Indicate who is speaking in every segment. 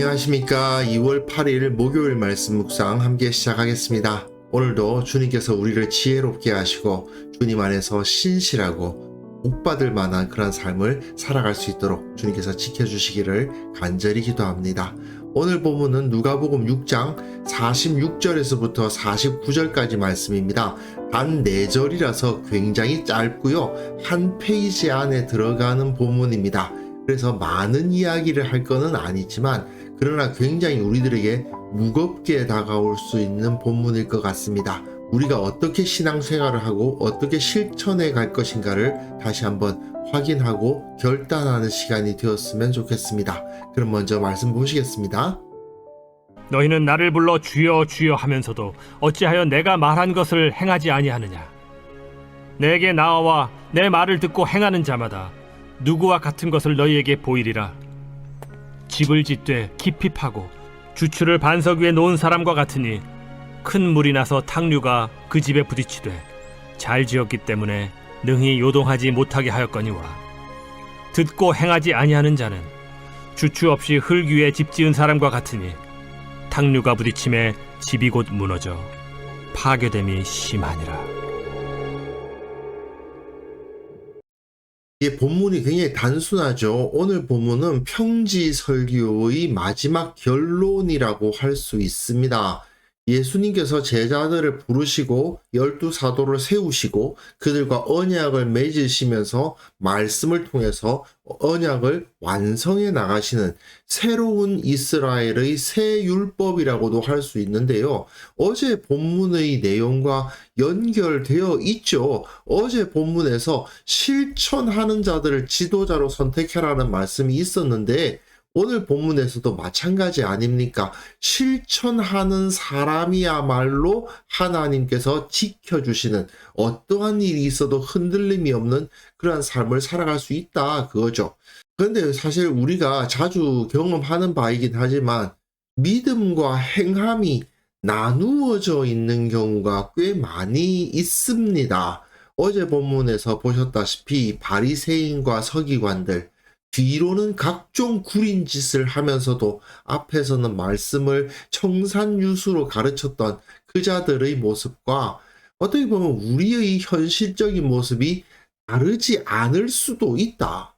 Speaker 1: 안녕하십니까. 2월 8일 목요일 말씀 묵상 함께 시작하겠습니다. 오늘도 주님께서 우리를 지혜롭게 하시고 주님 안에서 신실하고 복받을 만한 그런 삶을 살아갈 수 있도록 주님께서 지켜주시기를 간절히 기도합니다. 오늘 본문은 누가복음 6장 46절에서부터 49절까지 말씀입니다. 단 4절이라서 굉장히 짧고요. 한 페이지 안에 들어가는 본문입니다. 그래서 많은 이야기를 할 거는 아니지만 그러나 굉장히 우리들에게 무겁게 다가올 수 있는 본문일 것 같습니다. 우리가 어떻게 신앙생활을 하고 어떻게 실천해 갈 것인가를 다시 한번 확인하고 결단하는 시간이 되었으면 좋겠습니다. 그럼 먼저 말씀 보시겠습니다.
Speaker 2: 너희는 나를 불러 주여 주여 하면서도 어찌하여 내가 말한 것을 행하지 아니하느냐 내게 나와 내 말을 듣고 행하는 자마다 누구와 같은 것을 너희에게 보이리라 집을 짓되 깊이 파고 주추를 반석 위에 놓은 사람과 같으니 큰 물이 나서 탕류가 그 집에 부딪히되 잘 지었기 때문에 능히 요동하지 못하게 하였거니와 듣고 행하지 아니하는 자는 주추 없이 흙 위에 집 지은 사람과 같으니 탕류가 부딪힘에 집이 곧 무너져 파괴됨이 심하니라.
Speaker 1: 이 본문이 굉장히 단순하죠. 오늘 본문은 평지 설교의 마지막 결론이라고 할 수 있습니다. 예수님께서 제자들을 부르시고 열두 사도를 세우시고 그들과 언약을 맺으시면서 말씀을 통해서 언약을 완성해 나가시는 새로운 이스라엘의 새 율법이라고도 할 수 있는데요. 어제 본문의 내용과 연결되어 있죠. 어제 본문에서 실천하는 자들을 지도자로 선택해라는 말씀이 있었는데 오늘 본문에서도 마찬가지 아닙니까? 실천하는 사람이야말로 하나님께서 지켜주시는 어떠한 일이 있어도 흔들림이 없는 그러한 삶을 살아갈 수 있다. 그거죠. 그런데 사실 우리가 자주 경험하는 바이긴 하지만 믿음과 행함이 나누어져 있는 경우가 꽤 많이 있습니다. 어제 본문에서 보셨다시피 바리새인과 서기관들 뒤로는 각종 구린 짓을 하면서도 앞에서는 말씀을 청산유수로 가르쳤던 그 자들의 모습과 어떻게 보면 우리의 현실적인 모습이 다르지 않을 수도 있다.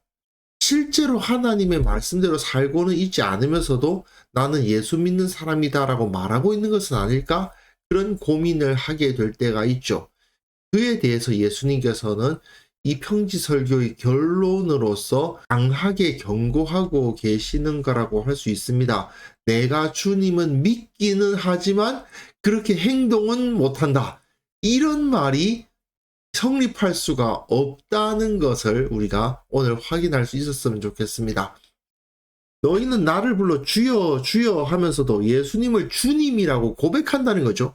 Speaker 1: 실제로 하나님의 말씀대로 살고는 있지 않으면서도 나는 예수 믿는 사람이다라고 말하고 있는 것은 아닐까? 그런 고민을 하게 될 때가 있죠. 그에 대해서 예수님께서는 이 평지 설교의 결론으로서 강하게 경고하고 계시는 거라고 할 수 있습니다. 내가 주님은 믿기는 하지만 그렇게 행동은 못한다. 이런 말이 성립할 수가 없다는 것을 우리가 오늘 확인할 수 있었으면 좋겠습니다. 너희는 나를 불러 주여 주여 하면서도 예수님을 주님이라고 고백한다는 거죠.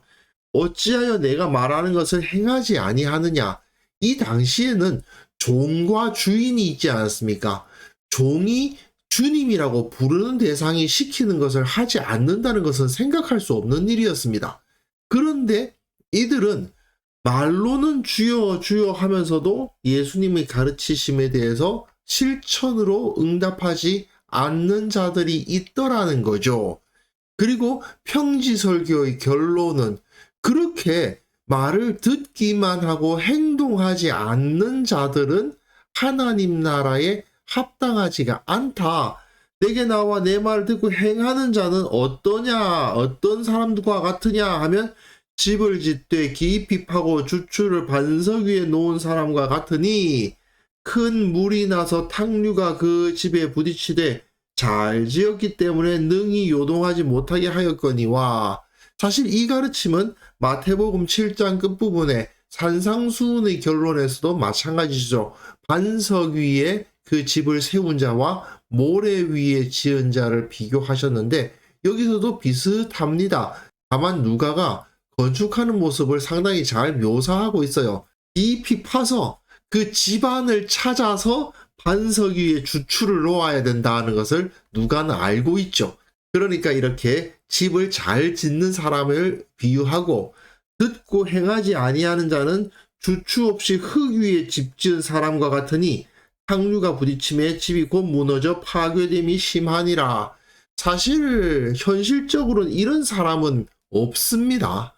Speaker 1: 어찌하여 내가 말하는 것을 행하지 아니하느냐? 이 당시에는 종과 주인이 있지 않았습니까? 종이 주님이라고 부르는 대상이 시키는 것을 하지 않는다는 것은 생각할 수 없는 일이었습니다. 그런데 이들은 말로는 주여 주여 하면서도 예수님의 가르치심에 대해서 실천으로 응답하지 않는 자들이 있더라는 거죠. 그리고 평지설교의 결론은 그렇게 말을 듣기만 하고 행동하지 않는 자들은 하나님 나라에 합당하지가 않다. 내게 나와 내말 듣고 행하는 자는 어떠냐, 어떤 사람과 같으냐 하면 집을 짓되 깊이 파고 주추를 반석 위에 놓은 사람과 같으니 큰 물이 나서 탕류가 그 집에 부딪히되 잘 지었기 때문에 능히 요동하지 못하게 하였거니와 사실 이 가르침은 마태복음 7장 끝부분에 산상수훈의 결론에서도 마찬가지죠. 반석 위에 그 집을 세운 자와 모래 위에 지은 자를 비교하셨는데 여기서도 비슷합니다. 다만 누가가 건축하는 모습을 상당히 잘 묘사하고 있어요. 깊이 파서 그 집안을 찾아서 반석 위에 주추를 놓아야 된다는 것을 누가는 알고 있죠. 그러니까 이렇게 집을 잘 짓는 사람을 비유하고 듣고 행하지 아니하는 자는 주추 없이 흙 위에 집 지은 사람과 같으니 탕류가 부딪힘에 집이 곧 무너져 파괴됨이 심하니라. 사실 현실적으로는 이런 사람은 없습니다.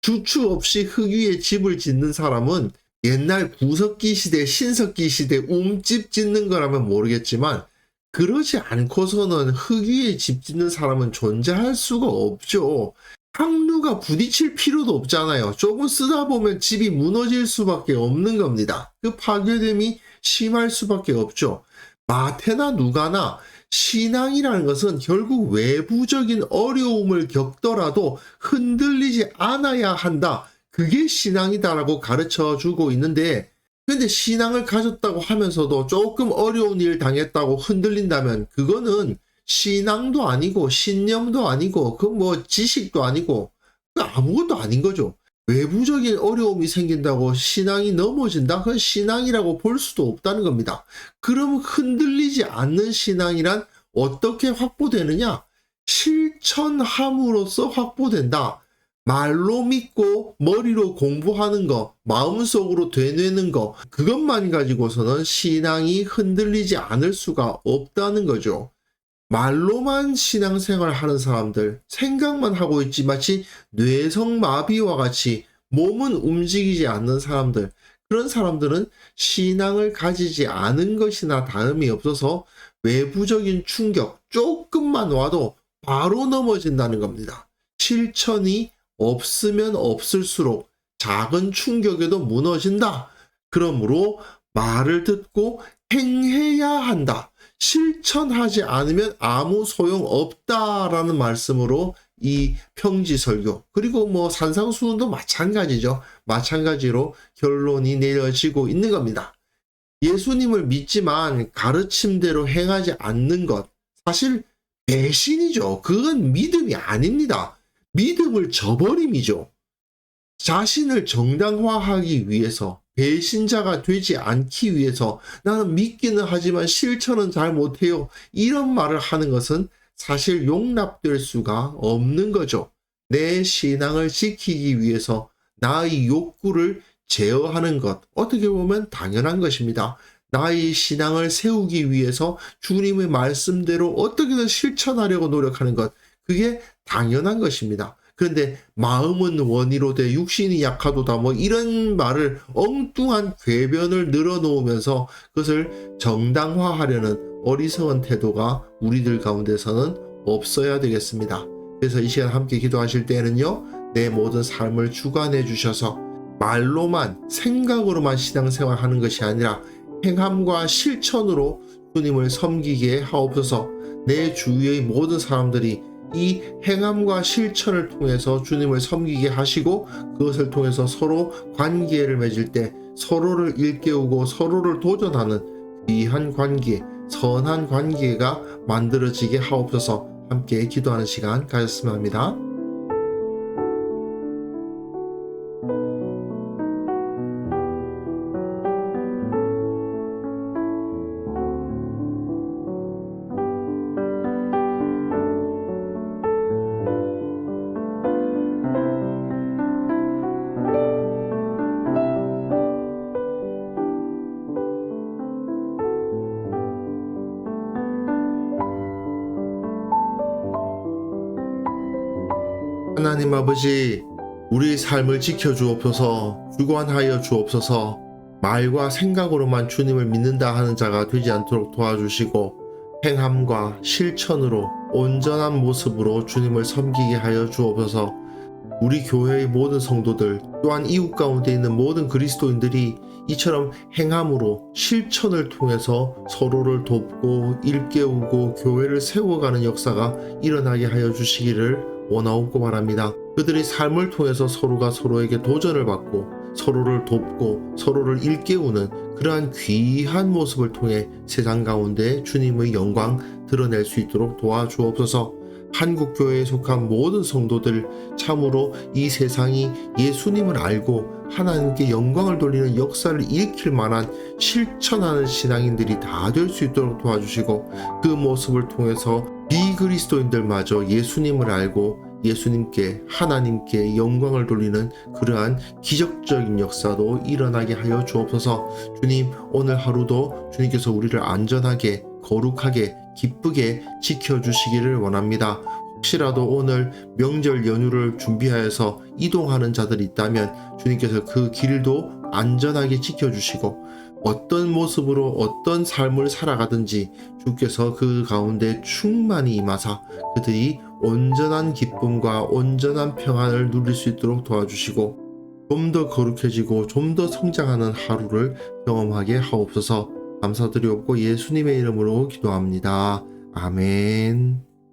Speaker 1: 주추 없이 흙 위에 집을 짓는 사람은 옛날 구석기 시대, 신석기 시대 움집 짓는 거라면 모르겠지만 그러지 않고서는 흙 위에 집 짓는 사람은 존재할 수가 없죠. 항루가 부딪힐 필요도 없잖아요. 조금 쓰다 보면 집이 무너질 수밖에 없는 겁니다. 그 파괴됨이 심할 수밖에 없죠. 마태나 누가나 신앙이라는 것은 결국 외부적인 어려움을 겪더라도 흔들리지 않아야 한다. 그게 신앙이다라고 가르쳐 주고 있는데, 근데 신앙을 가졌다고 하면서도 조금 어려운 일 당했다고 흔들린다면, 그거는 신앙도 아니고, 신념도 아니고, 그 뭐 지식도 아니고, 그 아무것도 아닌 거죠. 외부적인 어려움이 생긴다고 신앙이 넘어진다? 그건 신앙이라고 볼 수도 없다는 겁니다. 그럼 흔들리지 않는 신앙이란 어떻게 확보되느냐? 실천함으로써 확보된다. 말로 믿고 머리로 공부하는 거, 마음속으로 되뇌는 거, 그것만 가지고서는 신앙이 흔들리지 않을 수가 없다는 거죠. 말로만 신앙생활 하는 사람들, 생각만 하고 있지 마치 뇌성마비와 같이 몸은 움직이지 않는 사람들, 그런 사람들은 신앙을 가지지 않은 것이나 다름이 없어서 외부적인 충격 조금만 와도 바로 넘어진다는 겁니다. 실천이 없으면 없을수록 작은 충격에도 무너진다. 그러므로 말을 듣고 행해야 한다. 실천하지 않으면 아무 소용 없다라는 말씀으로 이 평지설교 그리고 뭐 산상수훈도 마찬가지죠. 마찬가지로 결론이 내려지고 있는 겁니다. 예수님을 믿지만 가르침대로 행하지 않는 것 사실 배신이죠. 그건 믿음이 아닙니다. 믿음을 저버림이죠. 자신을 정당화하기 위해서 배신자가 되지 않기 위해서 나는 믿기는 하지만 실천은 잘 못해요. 이런 말을 하는 것은 사실 용납될 수가 없는 거죠. 내 신앙을 지키기 위해서 나의 욕구를 제어하는 것, 어떻게 보면 당연한 것입니다. 나의 신앙을 세우기 위해서 주님의 말씀대로 어떻게든 실천하려고 노력하는 것, 그게 당연한 것입니다. 그런데 마음은 원이로 돼 육신이 약하도다 뭐 이런 말을 엉뚱한 궤변을 늘어놓으면서 그것을 정당화하려는 어리석은 태도가 우리들 가운데서는 없어야 되겠습니다. 그래서 이 시간 함께 기도하실 때는요, 내 모든 삶을 주관해 주셔서 말로만 생각으로만 신앙생활 하는 것이 아니라 행함과 실천으로 주님을 섬기게 하옵소서 내 주위의 모든 사람들이 이 행함과 실천을 통해서 주님을 섬기게 하시고 그것을 통해서 서로 관계를 맺을 때 서로를 일깨우고 서로를 도전하는 귀한 관계, 선한 관계가 만들어지게 하옵소서 함께 기도하는 시간 가졌으면 합니다. 하나님 아버지, 우리 삶을 지켜 주옵소서, 주관하여 주옵소서, 말과 생각으로만 주님을 믿는다 하는 자가 되지 않도록 도와주시고, 행함과 실천으로 온전한 모습으로 주님을 섬기게 하여 주옵소서, 우리 교회의 모든 성도들, 또한 이웃 가운데 있는 모든 그리스도인들이 이처럼 행함으로 실천을 통해서 서로를 돕고 일깨우고 교회를 세워가는 역사가 일어나게 하여 주시기를 원하옵고 바랍니다. 그들의 삶을 통해서 서로가 서로에게 도전을 받고 서로를 돕고 서로를 일깨우는 그러한 귀한 모습을 통해 세상 가운데 주님의 영광 드러낼 수 있도록 도와주옵소서. 한국 교회에 속한 모든 성도들 참으로 이 세상이 예수님을 알고 하나님께 영광을 돌리는 역사를 일으킬 만한 실천하는 신앙인들이 다 될 수 있도록 도와주시고 그 모습을 통해서 비그리스도인들마저 예수님을 알고 예수님께 하나님께 영광을 돌리는 그러한 기적적인 역사도 일어나게 하여 주옵소서. 주님 오늘 하루도 주님께서 우리를 안전하게 거룩하게 기쁘게 지켜주시기를 원합니다. 혹시라도 오늘 명절 연휴를 준비하여서 이동하는 자들이 있다면 주님께서 그 길도 안전하게 지켜주시고 어떤 모습으로 어떤 삶을 살아가든지 주께서 그 가운데 충만히 임하사 그들이 온전한 기쁨과 온전한 평안을 누릴 수 있도록 도와주시고 좀 더 거룩해지고 좀 더 성장하는 하루를 경험하게 하옵소서 감사드리옵고 예수님의 이름으로 기도합니다. 아멘.